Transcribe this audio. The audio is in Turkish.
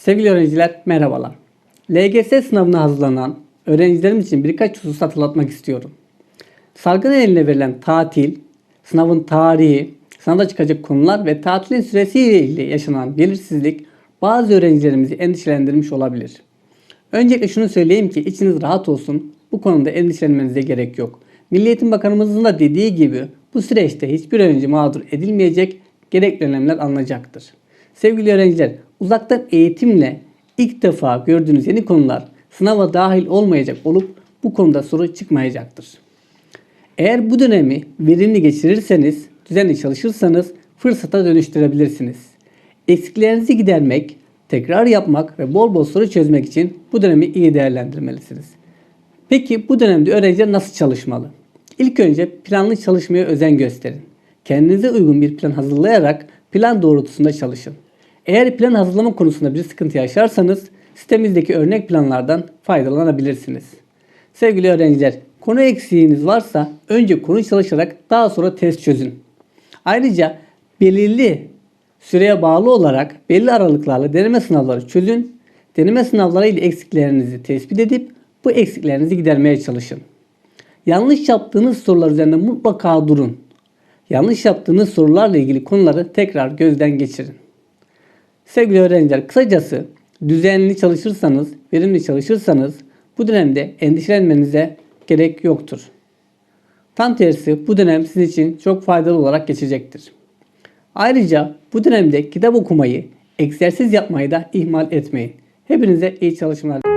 Sevgili öğrenciler merhabalar. LGS sınavına hazırlanan öğrencilerim için birkaç husus hatırlatmak istiyorum. Salgın eline verilen tatil, sınavın tarihi, sınavda çıkacak konular ve tatilin süresiyle ilgili yaşanan belirsizlik bazı öğrencilerimizi endişelendirmiş olabilir. Öncelikle şunu söyleyeyim ki içiniz rahat olsun. Bu konuda endişelenmenize gerek yok. Milli Eğitim Bakanımızın da dediği gibi bu süreçte hiçbir öğrenci mağdur edilmeyecek, gerekli önlemler alınacaktır. Sevgili öğrenciler, uzaktan eğitimle ilk defa gördüğünüz yeni konular sınava dahil olmayacak olup bu konuda soru çıkmayacaktır. Eğer bu dönemi verimli geçirirseniz, düzenli çalışırsanız fırsata dönüştürebilirsiniz. Eksiklerinizi gidermek, tekrar yapmak ve bol bol soru çözmek için bu dönemi iyi değerlendirmelisiniz. Peki bu dönemde öğrenciler nasıl çalışmalı? İlk önce planlı çalışmaya özen gösterin. Kendinize uygun bir plan hazırlayarak plan doğrultusunda çalışın. Eğer plan hazırlama konusunda bir sıkıntı yaşarsanız sitemizdeki örnek planlardan faydalanabilirsiniz. Sevgili öğrenciler, konu eksiğiniz varsa önce konu çalışarak daha sonra test çözün. Ayrıca belirli süreye bağlı olarak belli aralıklarla deneme sınavları çözün. Deneme sınavları ile eksiklerinizi tespit edip bu eksiklerinizi gidermeye çalışın. Yanlış yaptığınız sorular üzerinde mutlaka durun. Yanlış yaptığınız sorularla ilgili konuları tekrar gözden geçirin. Sevgili öğrenciler, kısacası düzenli çalışırsanız, verimli çalışırsanız bu dönemde endişelenmenize gerek yoktur. Tam tersi bu dönem sizin için çok faydalı olarak geçecektir. Ayrıca bu dönemde kitap okumayı, egzersiz yapmayı da ihmal etmeyin. Hepinize iyi çalışmalar.